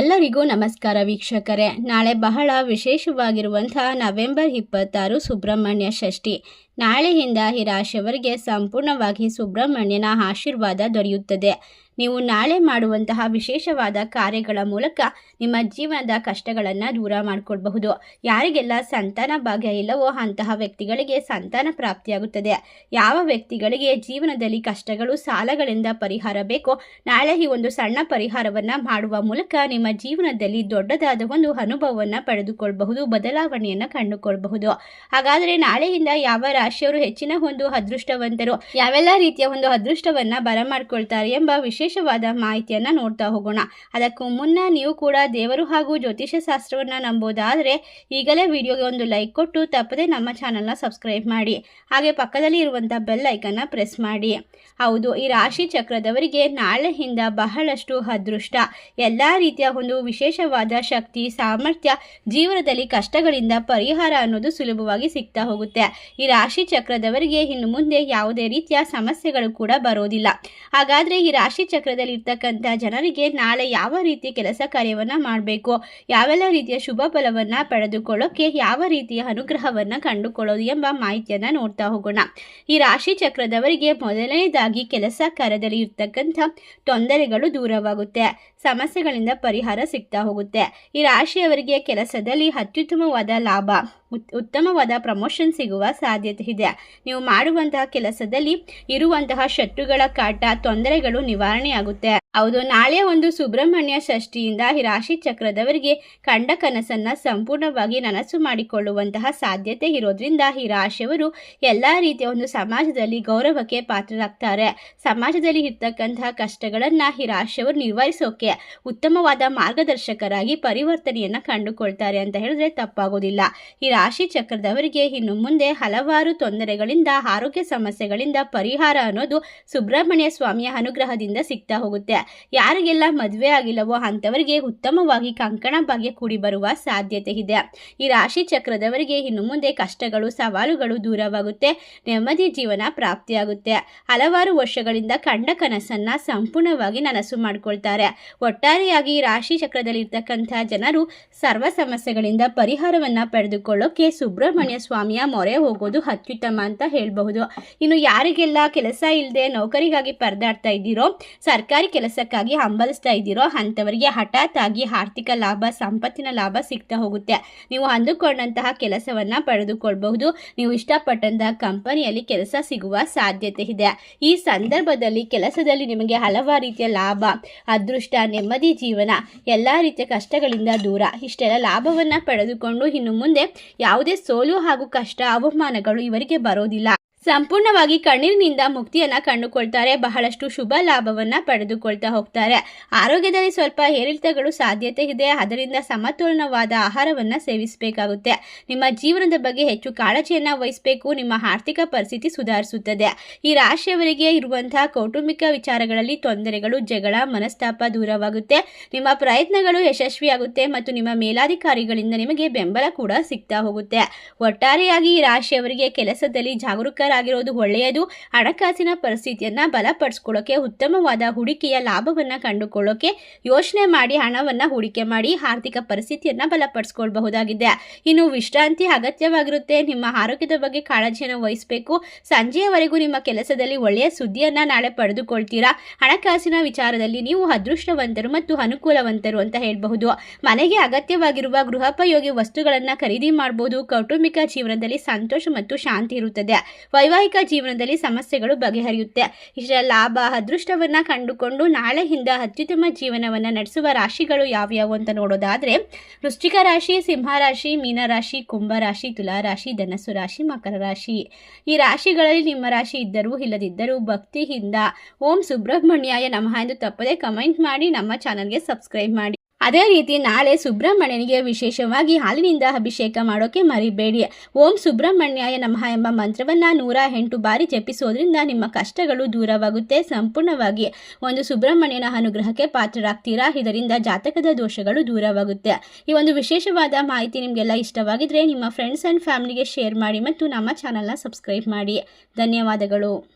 ಎಲ್ಲರಿಗೂ ನಮಸ್ಕಾರ ವೀಕ್ಷಕರೇ. ನಾಳೆ ಬಹಳ ವಿಶೇಷವಾಗಿರುವಂತಹ ನವೆಂಬರ್ ಇಪ್ಪತ್ತಾರು ಸುಬ್ರಹ್ಮಣ್ಯ ಷಷ್ಠಿ. ನಾಳೆಯಿಂದ ಈ ರಾಶಿಯವರಿಗೆ ಸಂಪೂರ್ಣವಾಗಿ ಸುಬ್ರಹ್ಮಣ್ಯನ ಆಶೀರ್ವಾದ ದೊರೆಯುತ್ತದೆ. ನೀವು ನಾಳೆ ಮಾಡುವಂತಹ ವಿಶೇಷವಾದ ಕಾರ್ಯಗಳ ಮೂಲಕ ನಿಮ್ಮ ಜೀವನದ ಕಷ್ಟಗಳನ್ನು ದೂರ ಮಾಡಿಕೊಳ್ಬಹುದು. ಯಾರಿಗೆಲ್ಲ ಸಂತಾನ ಭಾಗ್ಯ ಇಲ್ಲವೋ ಅಂತಹ ವ್ಯಕ್ತಿಗಳಿಗೆ ಸಂತಾನ ಪ್ರಾಪ್ತಿಯಾಗುತ್ತದೆ. ಯಾವ ವ್ಯಕ್ತಿಗಳಿಗೆ ಜೀವನದಲ್ಲಿ ಕಷ್ಟಗಳು, ಸಾಲಗಳಿಂದ ಪರಿಹಾರ ಬೇಕೋ, ನಾಳೆ ಈ ಒಂದು ಸಣ್ಣ ಪರಿಹಾರವನ್ನು ಮಾಡುವ ಮೂಲಕ ನಿಮ್ಮ ಜೀವನದಲ್ಲಿ ದೊಡ್ಡದಾದ ಒಂದು ಅನುಭವವನ್ನು ಪಡೆದುಕೊಳ್ಳಬಹುದು ಬದಲಾವಣೆಯನ್ನು ಕಂಡುಕೊಳ್ಬಹುದು. ಹಾಗಾದರೆ ನಾಳೆಯಿಂದ ಯಾವ ರಾಶಿಯವರು ಹೆಚ್ಚಿನ ಒಂದು ಅದೃಷ್ಟವಂತರು, ಯಾವೆಲ್ಲ ರೀತಿಯ ಒಂದು ಅದೃಷ್ಟವನ್ನ ಬರಮಾಡ್ಕೊಳ್ತಾರೆ ಎಂಬ ವಿಶೇಷವಾದ ಮಾಹಿತಿಯನ್ನ ನೋಡ್ತಾ ಹೋಗೋಣ. ಅದಕ್ಕೂ ಮುನ್ನ ನೀವು ಕೂಡ ದೇವರು ಹಾಗೂ ಜ್ಯೋತಿಷ್ಯ ಶಾಸ್ತ್ರವನ್ನ ನಂಬೋದಾದ್ರೆ ಈಗಲೇ ವಿಡಿಯೋಗೆ ಒಂದು ಲೈಕ್ ಕೊಟ್ಟು ತಪ್ಪದೆ ನಮ್ಮ ಚಾನಲ್ನ ಸಬ್ಸ್ಕ್ರೈಬ್ ಮಾಡಿ. ಹಾಗೆ ಪಕ್ಕದಲ್ಲಿ ಇರುವಂತಹ ಬೆಲ್ ಐಕನ್ನ ಪ್ರೆಸ್ ಮಾಡಿ. ಹೌದು, ಈ ರಾಶಿ ಚಕ್ರದವರಿಗೆ ನಾಳೆಯಿಂದ ಬಹಳಷ್ಟು ಅದೃಷ್ಟ. ಎಲ್ಲ ರೀತಿಯ ಒಂದು ವಿಶೇಷವಾದ ಶಕ್ತಿ, ಸಾಮರ್ಥ್ಯ, ಜೀವನದಲ್ಲಿ ಕಷ್ಟಗಳಿಂದ ಪರಿಹಾರ ಅನ್ನೋದು ಸುಲಭವಾಗಿ ಸಿಗ್ತಾ ಹೋಗುತ್ತೆ. ಈ ರಾಶಿ ಚಕ್ರದವರಿಗೆ ಇನ್ನು ಮುಂದೆ ಯಾವುದೇ ರೀತಿಯ ಸಮಸ್ಯೆಗಳು ಕೂಡ ಬರೋದಿಲ್ಲ. ಹಾಗಾದ್ರೆ ಈ ರಾಶಿ ಚಕ್ರದಲ್ಲಿ ಇರ್ತಕ್ಕಂಥ ಜನರಿಗೆ ನಾಳೆ ಯಾವ ರೀತಿಯ ಕೆಲಸ ಕಾರ್ಯವನ್ನ ಮಾಡಬೇಕು, ಯಾವೆಲ್ಲ ರೀತಿಯ ಶುಭ ಫಲವನ್ನ ಪಡೆದುಕೊಳ್ಳೋಕೆ ಯಾವ ರೀತಿಯ ಅನುಗ್ರಹವನ್ನ ಕಂಡುಕೊಳ್ಳೋದು ಎಂಬ ಮಾಹಿತಿಯನ್ನ ನೋಡ್ತಾ ಹೋಗೋಣ. ಈ ರಾಶಿ ಚಕ್ರದವರಿಗೆ ಮೊದಲನೇದಾಗಿ ಕೆಲಸ ಕಾರ್ಯದಲ್ಲಿ ಇರ್ತಕ್ಕಂಥ ತೊಂದರೆಗಳು ದೂರವಾಗುತ್ತೆ, ಸಮಸ್ಯೆಗಳಿಂದ ಪರಿಹಾರ ಸಿಗ್ತಾ ಹೋಗುತ್ತೆ. ಈ ರಾಶಿಯವರಿಗೆ ಕೆಲಸದಲ್ಲಿ ಅತ್ಯುತ್ತಮವಾದ ಲಾಭ ಉತ್ತಮವಾದ ಪ್ರಮೋಷನ್ ಸಿಗುವ ಸಾಧ್ಯತೆ ಇದೆ. ನೀವು ಮಾಡುವಂತಹ ಕೆಲಸದಲ್ಲಿ ಇರುವಂತಹ ಶತ್ರುಗಳ ಕಾಟ ತೊಂದರೆಗಳು ನಿವಾರಣೆಯಾಗುತ್ತೆ. ಹೌದು, ನಾಳೆ ಒಂದು ಸುಬ್ರಹ್ಮಣ್ಯ ಷಷ್ಠಿಯಿಂದ ಈ ರಾಶಿ ಚಕ್ರದವರಿಗೆ ಕಂಡ ಕನಸನ್ನು ಸಂಪೂರ್ಣವಾಗಿ ನನಸು ಮಾಡಿಕೊಳ್ಳುವಂತಹ ಸಾಧ್ಯತೆ ಇರೋದ್ರಿಂದ ಈ ರಾಶಿಯವರು ಎಲ್ಲ ರೀತಿಯ ಒಂದು ಸಮಾಜದಲ್ಲಿ ಗೌರವಕ್ಕೆ ಪಾತ್ರರಾಗ್ತಾರೆ. ಸಮಾಜದಲ್ಲಿ ಇರ್ತಕ್ಕಂತಹ ಕಷ್ಟಗಳನ್ನು ಈ ರಾಶಿಯವರು ನಿರ್ವಹಿಸೋಕೆ ಉತ್ತಮವಾದ ಮಾರ್ಗದರ್ಶಕರಾಗಿ ಪರಿವರ್ತನೆಯನ್ನ ಕಂಡುಕೊಳ್ತಾರೆ ಅಂತ ಹೇಳಿದ್ರೆ ತಪ್ಪಾಗೋದಿಲ್ಲ. ಈ ರಾಶಿ ಚಕ್ರದವರಿಗೆ ಇನ್ನು ಮುಂದೆ ಹಲವಾರು ತೊಂದರೆಗಳಿಂದ, ಆರೋಗ್ಯ ಸಮಸ್ಯೆಗಳಿಂದ ಪರಿಹಾರ ಅನ್ನೋದು ಸುಬ್ರಹ್ಮಣ್ಯ ಸ್ವಾಮಿಯ ಅನುಗ್ರಹದಿಂದ ಸಿಗ್ತಾ ಹೋಗುತ್ತೆ. ಯಾರಿಗೆಲ್ಲ ಮದುವೆ ಆಗಿಲ್ಲವೋ ಅಂಥವರಿಗೆ ಉತ್ತಮವಾಗಿ ಕಂಕಣ ಭಾಗ್ಯ ಕೂಡಿ ಬರುವ ಸಾಧ್ಯತೆ ಇದೆ. ಈ ರಾಶಿ ಚಕ್ರದವರಿಗೆ ಇನ್ನು ಮುಂದೆ ಕಷ್ಟಗಳು, ಸವಾಲುಗಳು ದೂರವಾಗುತ್ತೆ, ನೆಮ್ಮದಿ ಜೀವನ ಪ್ರಾಪ್ತಿಯಾಗುತ್ತೆ. ಹಲವಾರು ವರ್ಷಗಳಿಂದ ಕಂಡ ಕನಸನ್ನ ಸಂಪೂರ್ಣವಾಗಿ ನನಸು ಮಾಡಿಕೊಳ್ತಾರೆ. ಒಟ್ಟಾರೆಯಾಗಿ ರಾಶಿ ಚಕ್ರದಲ್ಲಿ ಇರ್ತಕ್ಕಂಥ ಜನರು ಸರ್ವ ಸಮಸ್ಯೆಗಳಿಂದ ಪರಿಹಾರವನ್ನ ಪಡೆದುಕೊಳ್ಳೋಕೆ ಸುಬ್ರಹ್ಮಣ್ಯ ಸ್ವಾಮಿಯ ಮೊರೆ ಹೋಗೋದು ಅತ್ಯುತ್ತಮ ಅಂತ ಹೇಳಬಹುದು. ಇನ್ನು ಯಾರಿಗೆಲ್ಲ ಕೆಲಸ ಇಲ್ಲದೆ ನೌಕರಿಗಾಗಿ ಪರದಾಡ್ತಾ ಇದ್ದೀರೋ, ಸರ್ಕಾರಿ ಕೆಲಸಕ್ಕಾಗಿ ಹಂಬಲಿಸ್ತಾ ಇದ್ದೀರೋ ಅಂಥವರಿಗೆ ಹಠಾತ್ ಆಗಿ ಆರ್ಥಿಕ ಲಾಭ, ಸಂಪತ್ತಿನ ಲಾಭ ಸಿಗ್ತಾ ಹೋಗುತ್ತೆ. ನೀವು ಅಂದುಕೊಂಡಂತಹ ಕೆಲಸವನ್ನ ಪಡೆದುಕೊಳ್ಬಹುದು. ನೀವು ಇಷ್ಟಪಟ್ಟಂತಹ ಕಂಪನಿಯಲ್ಲಿ ಕೆಲಸ ಸಿಗುವ ಸಾಧ್ಯತೆ ಇದೆ. ಈ ಸಂದರ್ಭದಲ್ಲಿ ಕೆಲಸದಲ್ಲಿ ನಿಮಗೆ ಹಲವಾರು ರೀತಿಯ ಲಾಭ, ಅದೃಷ್ಟ, ನೆಮ್ಮದಿ ಜೀವನ, ಎಲ್ಲ ರೀತಿಯ ಕಷ್ಟಗಳಿಂದ ದೂರ. ಇಷ್ಟೆಲ್ಲ ಲಾಭವನ್ನ ಪಡೆದುಕೊಂಡು ಇನ್ನು ಮುಂದೆ ಯಾವುದೇ ಸೋಲು ಹಾಗೂ ಕಷ್ಟ, ಅವಮಾನಗಳು ಇವರಿಗೆ ಬರೋದಿಲ್ಲ. ಸಂಪೂರ್ಣವಾಗಿ ಕಣ್ಣೀರಿನಿಂದ ಮುಕ್ತಿಯನ್ನ ಕಂಡುಕೊಳ್ತಾರೆ, ಬಹಳಷ್ಟು ಶುಭ ಲಾಭವನ್ನ ಪಡೆದುಕೊಳ್ತಾ ಹೋಗ್ತಾರೆ. ಆರೋಗ್ಯದಲ್ಲಿ ಸ್ವಲ್ಪ ಏರಿಳಿತಗಳು ಸಾಧ್ಯತೆ ಇದೆ, ಅದರಿಂದ ಸಮತೋಲನವಾದ ಆಹಾರವನ್ನ ಸೇವಿಸಬೇಕಾಗುತ್ತೆ. ನಿಮ್ಮ ಜೀವನದ ಬಗ್ಗೆ ಹೆಚ್ಚು ಕಾಳಜಿಯನ್ನ ವಹಿಸಬೇಕು, ನಿಮ್ಮ ಆರ್ಥಿಕ ಪರಿಸ್ಥಿತಿ ಸುಧಾರಿಸುತ್ತದೆ. ಈ ರಾಶಿಯವರಿಗೆ ಇರುವಂತಹ ಕೌಟುಂಬಿಕ ವಿಚಾರಗಳಲ್ಲಿ ತೊಂದರೆಗಳು, ಜಗಳ, ಮನಸ್ತಾಪ ದೂರವಾಗುತ್ತೆ. ನಿಮ್ಮ ಪ್ರಯತ್ನಗಳು ಯಶಸ್ವಿಯಾಗುತ್ತೆ ಮತ್ತು ನಿಮ್ಮ ಮೇಲಾಧಿಕಾರಿಗಳಿಂದ ನಿಮಗೆ ಬೆಂಬಲ ಕೂಡ ಸಿಗ್ತಾ ಹೋಗುತ್ತೆ. ಒಟ್ಟಾರೆಯಾಗಿ ಈ ರಾಶಿಯವರಿಗೆ ಕೆಲಸದಲ್ಲಿ ಜಾಗರೂಕರಾಗಿರೋದು ಒಳ್ಳೆಯದು. ಹಣಕಾಸಿನ ಪರಿಸ್ಥಿತಿಯನ್ನ ಬಲಪಡಿಸ್ಕೊಳ್ಳೋಕೆ, ಉತ್ತಮವಾದ ಹೂಡಿಕೆಯ ಲಾಭವನ್ನ ಕಂಡುಕೊಳ್ಳೋಕೆ ಯೋಚನೆ ಮಾಡಿ, ಹಣವನ್ನ ಹೂಡಿಕೆ ಮಾಡಿ ಆರ್ಥಿಕ ಪರಿಸ್ಥಿತಿಯನ್ನ ಬಲಪಡಿಸ್ಕೊಳ್ಬಹುದಾಗಿದೆ. ಇನ್ನು ವಿಶ್ರಾಂತಿ ಅಗತ್ಯವಾಗಿರುತ್ತೆ. ನಿಮ್ಮ ಆರೋಗ್ಯದ ಬಗ್ಗೆ ಕಾಳಜಿಯನ್ನು ವಹಿಸಬೇಕು. ಸಂಜೆಯವರೆಗೂ ನಿಮ್ಮ ಕೆಲಸದಲ್ಲಿ ಒಳ್ಳೆಯ ಸುದ್ದಿಯನ್ನ ನಾಳೆ ಪಡೆದುಕೊಳ್ತೀರಾ? ಹಣಕಾಸಿನ ವಿಚಾರದಲ್ಲಿ ನೀವು ಅದೃಷ್ಟವಂತರು ಮತ್ತು ಅನುಕೂಲವಂತರು ಅಂತ ಹೇಳಬಹುದು. ಮನೆಗೆ ಅಗತ್ಯವಾಗಿರುವ ಗೃಹೋಪಯೋಗಿ ವಸ್ತುಗಳನ್ನು ಖರೀದಿ ಮಾಡಬಹುದು ಕೌಟುಂಬಿಕ ಜೀವನದಲ್ಲಿ ಸಂತೋಷ ಮತ್ತು ಶಾಂತಿ ಇರುತ್ತದೆ. ವೈವಾಹಿಕ ಜೀವನದಲ್ಲಿ ಸಮಸ್ಯೆಗಳು ಬಗೆಹರಿಯುತ್ತೆ. ಇಷ್ಟರ ಲಾಭ, ಅದೃಷ್ಟವನ್ನ ಕಂಡುಕೊಂಡು ನಾಳೆಯಿಂದ ಅತ್ಯುತ್ತಮ ಜೀವನವನ್ನ ನಡೆಸುವ ರಾಶಿಗಳು ಯಾವ್ಯಾವು ಅಂತ ನೋಡೋದಾದ್ರೆ, ವೃಶ್ಚಿಕ ರಾಶಿ, ಸಿಂಹ ರಾಶಿ ಮೀನರಾಶಿ ಕುಂಭ ರಾಶಿ, ತುಲಾ ರಾಶಿ, ಧನಸ್ಸು ರಾಶಿ, ಮಕರ ರಾಶಿ. ಈ ರಾಶಿಗಳಲ್ಲಿ ನಿಮ್ಮ ರಾಶಿ ಇದ್ದರೂ ಇಲ್ಲದಿದ್ದರೂ ಭಕ್ತಿಯಿಂದ ಓಂ ಸುಬ್ರಹ್ಮಣ್ಯಾಯ ನಮಃ ಎಂದು ತಪ್ಪದೆ ಕಮೆಂಟ್ ಮಾಡಿ, ನಮ್ಮ ಚಾನಲ್ಗೆ ಸಬ್ಸ್ಕ್ರೈಬ್ ಮಾಡಿ. ಅದೇ ರೀತಿ ನಾಳೆ ಸುಬ್ರಹ್ಮಣ್ಯನಿಗೆ ವಿಶೇಷವಾಗಿ ಹಾಲಿನಿಂದ ಅಭಿಷೇಕ ಮಾಡೋಕೆ ಮರಿಬೇಡಿ. ಓಂ ಸುಬ್ರಹ್ಮಣ್ಯಾಯ ನಮಃ ಎಂಬ ಮಂತ್ರವನ್ನ ನೂರ ಎಂಟು ಬಾರಿ ಜಪಿಸೋದ್ರಿಂದ ನಿಮ್ಮ ಕಷ್ಟಗಳು ದೂರವಾಗುತ್ತೆ ಸಂಪೂರ್ಣವಾಗಿ. ಒಂದು ಸುಬ್ರಹ್ಮಣ್ಯನ ಅನುಗ್ರಹಕ್ಕೆ ಪಾತ್ರರಾಗ್ತೀರಾ? ಇದರಿಂದ ಜಾತಕದ ದೋಷಗಳು ದೂರವಾಗುತ್ತೆ. ಈ ಒಂದು ವಿಶೇಷವಾದ ಮಾಹಿತಿ ನಿಮಗೆಲ್ಲ ಇಷ್ಟವಾಗಿದ್ರೆ ನಿಮ್ಮ ಫ್ರೆಂಡ್ಸ್ ಆ್ಯಂಡ್ ಫ್ಯಾಮಿಲಿಗೆ ಶೇರ್ ಮಾಡಿ ಮತ್ತು ನಮ್ಮ ಚಾನಲ್ನ ಸಬ್ಸ್ಕ್ರೈಬ್ ಮಾಡಿ. ಧನ್ಯವಾದಗಳು.